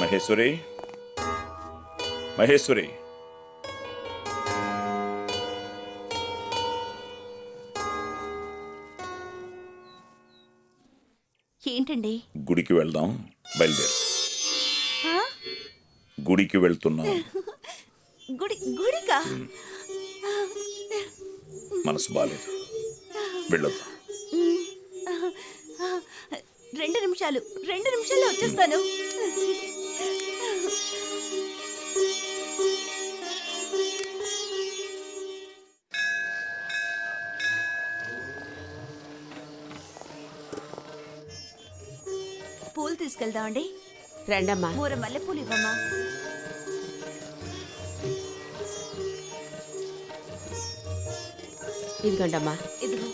మహేశ్వరి? మహేశ్వరి? ఏంటండి? గుడికి వెళ్దాం బయలుదేరు. ఆ? గుడికి వెళ్తున్నాం. గుడి గుడికా? మనసు బాలేదు. వెళ్ళొద్దాం. రెండు నిమిషాలు రెండు నిమిషాల్లో వచ్చేస్తాను. పూలు తీసుకెళ్దామండి. రండమ్మా. మూర మల్లెపూలు ఇవ్వమ్మా. ఇదిగోండమ్మా. ఇదిగో.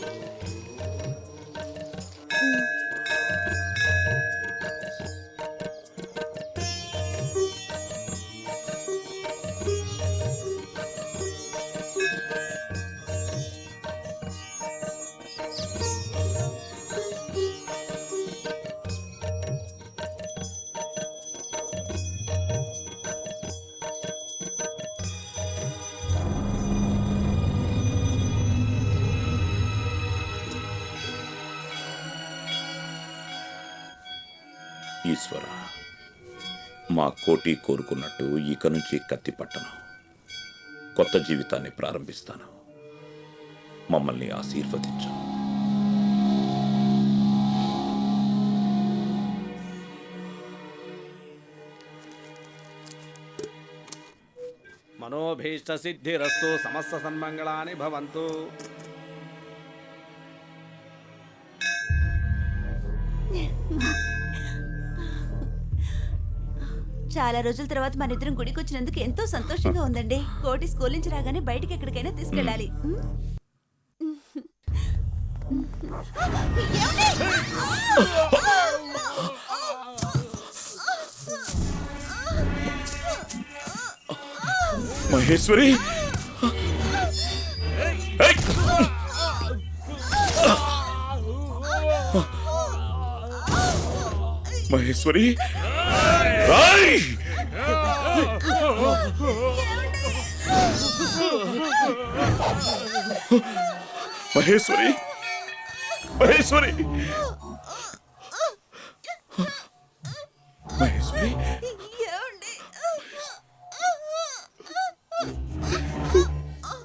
ఈశ్వర మా కోటి కోరుకున్నట్టు ఇక నుంచి కత్తి పట్టను. కొత్త జీవితాన్ని ప్రారంభిస్తాను. మమ్మల్ని ఆశీర్వదించు. మనోభీష్ట సిద్ధిరస్తు సమస్త సన్మంగళాని భవంతు. చాలా రోజుల తర్వాత మన ఇద్దరం గుడికి వచ్చినందుకు ఎంతో సంతోషంగా ఉందండి కోటి స్కూల్ నుంచి రాగానే బయటికి ఎక్కడికైనా తీసుకెళ్ళాలి? మహేశ్వరి! మహేశ్వరి రాయ్! మహేశ్వరి? మహేశ్వరి? మహేశ్వరి?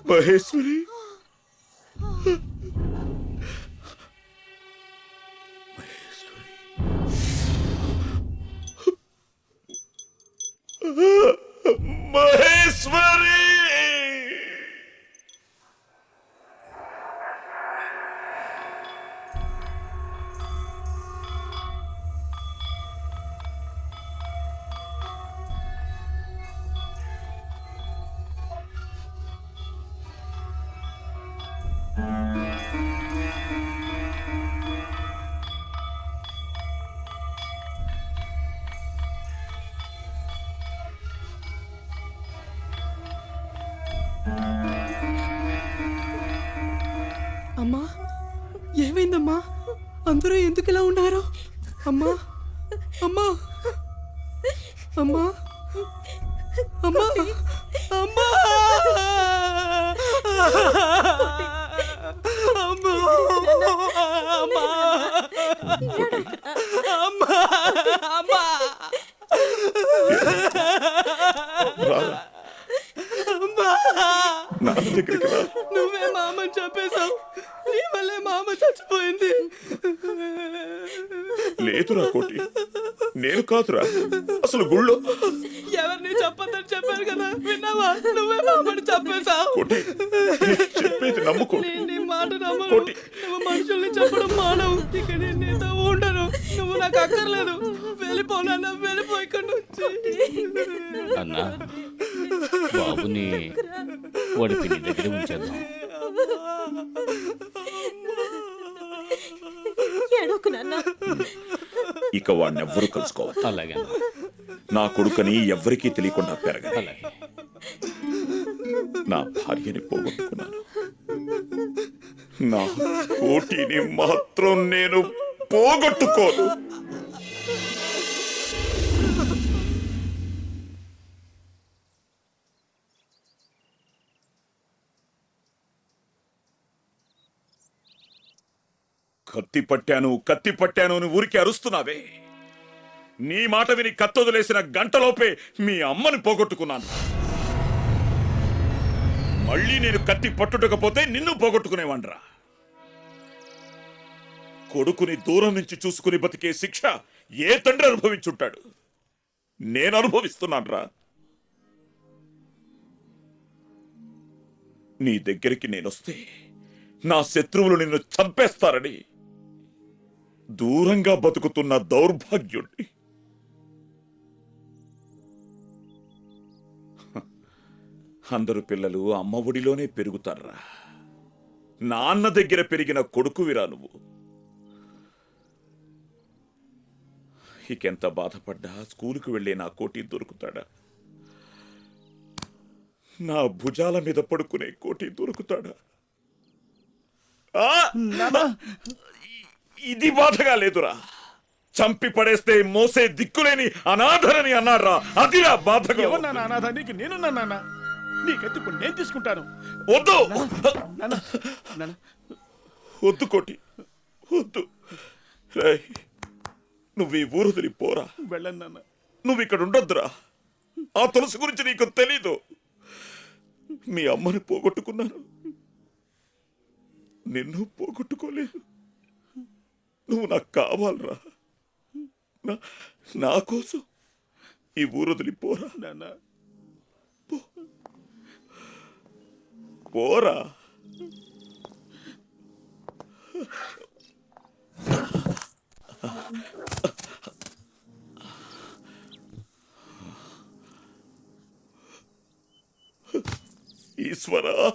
మహేశ్వరి? మహేశ్వరి! అమ్మా ఏమైందమ్మా అందరూ ఎందుకు ఇలా ఉన్నారు అమ్మా అమ్మా అమ్మా అమ్మా అమ్మా అమ్మా అమ్మా అమ్మా అమ్మా రారా అమ్మా దగ్గరికి రా. నువ్వే మామని చంపేశావు. నీ వల్లే మామ చచ్చిపోయింది. లేదురా కోటి. నేను కాదురా. అసలు గుళ్ళో. ఎవరిని చెప్పొద్దని చెప్పారు కదా. విన్నావా? నువ్వే మామని చంపేశావు. కోటి చెప్పేది నమ్ముకో నేను నీ మాట నమ్మను. కోటి. నువ్వు మనుషుల్ని చెప్పడం మానవు. ఇక నేను నీతో ఉండను. నువ్వు నాకు అక్కర్లేదు. వెళ్ళిపోనన్నా వెళ్ళిపో ఇక్కడ నుంచి. అన్నా బాబుని వాడి దగ్గర ఉంచేద్దాం. ఏడోకు నాన్న. ఇక వాడినెవ్వరూ కలుసుకోవాలి అలాగే అన్నా. నా కొడుకని ఎవ్వరికీ తెలియకుండా పెరగాలి అలాగే. నా భార్యని పోగొట్టుకున్నాను. నా కోటిని మాత్రం నేను పోగొట్టుకోను. కత్తి పట్టాను కత్తి పట్టాను అని ఊరికి అరుస్తున్నావే. నీ మాట విని కత్తొదిలేసిన గంటలోపే మీ అమ్మని పోగొట్టుకున్నాను. మళ్ళీ నేను కత్తి పట్టుటకపోతే నిన్ను పోగొట్టుకునేవాండ్రా కొడుకుని దూరం నుంచి చూసుకుని బతికే శిక్ష ఏ తండ్రి అనుభవించుంటాడు? నేను అనుభవిస్తున్నాన్రా. నీ దగ్గరికి నేనొస్తే నా శత్రువులు నిన్ను చంపేస్తారని దూరంగా బతుకుతున్న దౌర్భాగ్యుణ్ణి. అందరు పిల్లలు అమ్మ ఒడిలోనే పెరుగుతారా? నాన్న దగ్గర పెరిగిన కొడుకువిరా నువ్వు. ఇకెంత బాధపడ్డా స్కూలుకు వెళ్ళే నా కోటి దొరుకుతాడా? నా భుజాల మీద పడుకునే కోటి దొరుకుతాడా? ఆ! ఇది బాధగా లేదురా. చంపి పడేస్తే మోసే దిక్కులేని అనాథరని అన్నారా అదిరా బాధగా ఎవరు అనాథ? నీకు నేనున్నా నాన్న. నీకైతే ఇప్పుడు నేను తీసుకుంటాను. వద్దు. నాన్న నాన్న. వద్దు కోటి. వద్దు. రేయ్, నువ్వు ఈ ఊరు వదిలి పోరా. వెళ్ళను నాన్న. నువ్వు ఇక్కడ ఉండొద్దురా. ఆ తులసి గురించి నీకు తెలీదు. మీ అమ్మని పోగొట్టుకున్నాను. నిన్ను పోగొట్టుకోలేదు. నువ్వు నాకు కావాలరా. నా కోసం ఈ ఊరు పోరా. నాన్న. పోరా. ఈశ్వరా.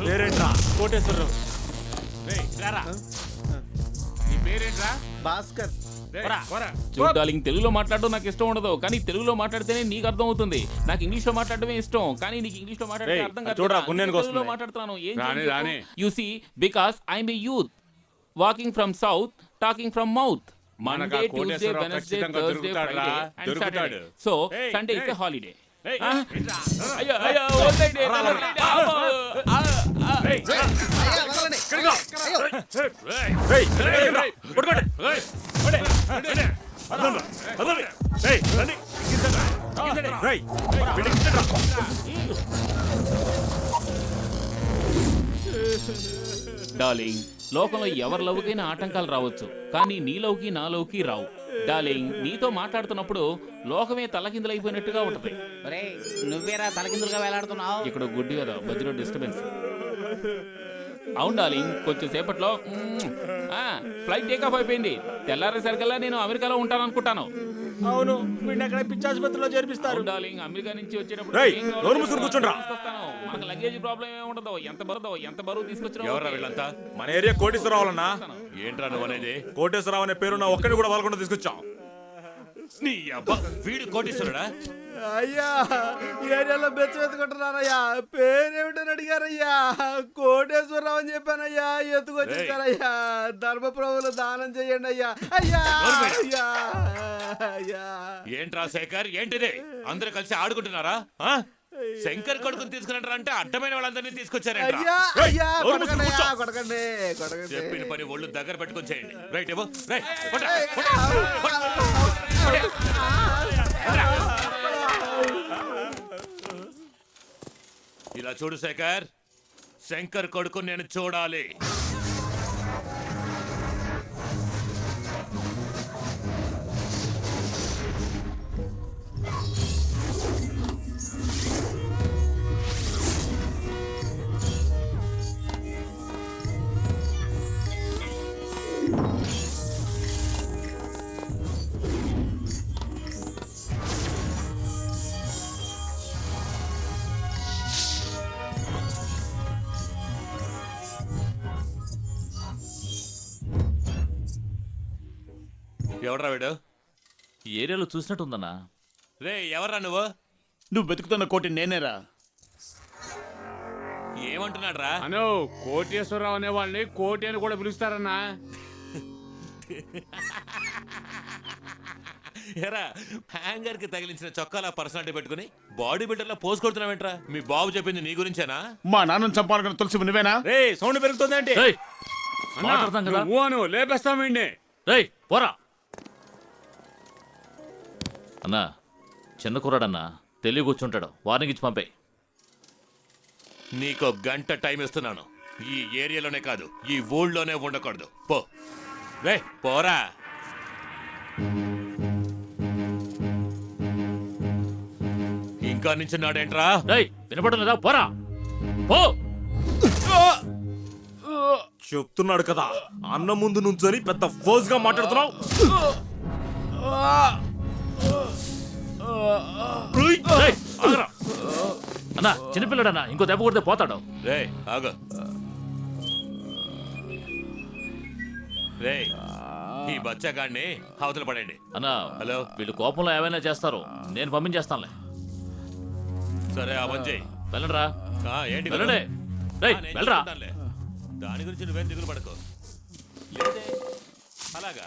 పేరేంట్రా కోటేశ్వరరావు భాస్కర్ చూడు డార్లింగ్ తెలుగులో మాట్లాడడం నాకు ఇష్టం ఉండదు కానీ తెలుగులో మాట్లాడితేనే నీకు అర్థం అవుతుంది. నాకు ఇంగ్లీష్లో మాట్లాడడమే ఇష్టం కానీ నీకు ఇంగ్లీష్లో మాట్లాడితే అర్థం కాదు. మాట్లాడుతున్నాను ఏం. You see because I'm a youth walking from south talking from mouth మనకు ఆ కోటేశ్వరరావు ఖచ్చితంగా దొరుకుతాడురా, దొరుకుతాడు. So Sunday is. హాలిడే ఏయ్, అయ్యో అయ్యో వద్దండి, వద్దండి. అమ్మో. ఆ, ఆ. డార్లింగ్. లోకంలో ఎవరి లవ్కైనా ఆటంకాలు రావచ్చు కానీ నీ లవ్కి నా లవ్కి రావు. డార్లింగ్ నీతో మాట్లాడుతున్నప్పుడు లోకమే తలకిందులైపోయినట్టుగా ఉంటది. నువ్వేరా తలకిందులుగా వేలాడుతున్నావు? ఇక్కడ గుడ్డి కదా మధ్యలో డిస్టర్బెన్స్ అవును డార్లింగ్ కొంచెం సేపట్లో ఫ్లైట్ టేక్ ఆఫ్ అయిపోయింది. తెల్లారేసరికల్లా నేను అమెరికాలో ఉంటాను అనుకుంటాను అవును వీడిని అక్కడ పిచ్చి ఆసుపత్రిలో చేర్పిస్తారు. డార్లింగ్. అమెరికా నుంచి వచ్చేటప్పుడు రేయ్, ఏం కావాలో నోరు మూసుకుని కూర్చోండ్రా. తీసుకొస్తాను. మనకు లగేజ్ ప్రాబ్లం ఏమి ఉండదు. ఎంత బరుదో ఎంత బరువు తీసుకొచ్చినా ఎవరా. వీళ్ళంతా? మన ఏరియా కోటేశ్వరరావు అన్న. ఏంట్రా నువ్వు అనేది? కోటేశ్వరరావు అనే పేరున్న ఒక్కడిని కూడా వాళ్ళకుండా తీసుకొచ్చాం. నీ అబ్బా వీడు కోటీశ్వరుడా అయ్యా ఏరియాలో బెచ్చ వెతుకుంటున్నారయ్యా పేరేమిటని అడిగారయ్యా కోటేశ్వరరావు అని చెప్పానయ్యా ఎత్తుకొచ్చేసారయ్యా ధర్మప్రభులు దానం చేయండి అయ్యా అయ్యా. అయ్యా అయ్యా ఏంట్రా శేఖర్ ఏంటిది అందరూ కలిసి ఆడుకుంటున్నారా ఆ? శంకర్ కొడుకుని తీసుకురంటారా అంటే అడ్డమైన వాళ్ళందరినీ తీసుకొచ్చారంట అయ్యా అయ్యా కొడకండి. అయ్యా, కొడకండి కొడకండి చెప్పిన పని ఒళ్ళు దగ్గర పెట్టుకొని చేయండి రైట్ ఇవ్వు రైట్ ఇలా చూడు శేఖర్. శంకర్ కొడుకు నేను చూడాలి. ఎవడ్రా వీడు? ఈ ఏరియాలో చూసినట్టుందన్నా రే ఎవరా నువ్వు? నువ్వు వెతుకుతున్న కోటి నేనేరా. ఏమంటున్నాడు రా అను కోటేశ్వరరావు అనే వాళ్ళని కోటి అని కూడా పిలుస్తారన్నా. ఎరా హ్యాంగర్కి తగిలించిన చొక్కాల పర్సనాలిటీ పెట్టుకుని బాడీ బిల్డర్లో పోస్ట్ కొడుతున్నావేంట్రా? మీ బాబు చెప్పింది నీ గురించేనా? మా నాన్నని చంపాలనుకున్న తులసి నువ్వేనా? రే సౌండ్ పెరుగుతుందంటే మాట్లాడతాం కదా. అను లేపేస్తాం వీడిని రేయ్ పోరా. అన్నా చిన్న కుర్రాడన్నా తెలియ కూర్చుంటాడు. వార్నింగ్ ఇచ్చి పంపే. నీకు గంట టైం ఇస్తున్నాను. ఈ ఏరియాలోనే కాదు ఈ ఊళ్ళోనే ఉండకూడదు. పో. రే పోరా. ఇంకా నించున్నాడేంట్రా రేయ్ వినపడలేదా? పోరా. పో. చెప్తున్నాడు కదా అన్న ముందు నుంచొని పెద్ద ఫోర్స్గా మాట్లాడుతున్నావు. అన్నా చిన్నపిల్లడన్నా ఇంకో దెబ్బ కొడితే పోతాడు. రే ఆగు. రే ఈ బచ్చగాడిని అవతల పడండి అన్నా హలో? వీళ్ళు కోపంలో ఏమైనా చేస్తారు నేను పంపించేస్తానులే. సరే ఆ పని చేయి వెళ్ళండిరా. ఆ, ఏంటి? వెళ్ళండి. రేయ్ వెళ్ళరా. దాని గురించి నువ్వేం దిగులు పడకు. లేదే అలాగా.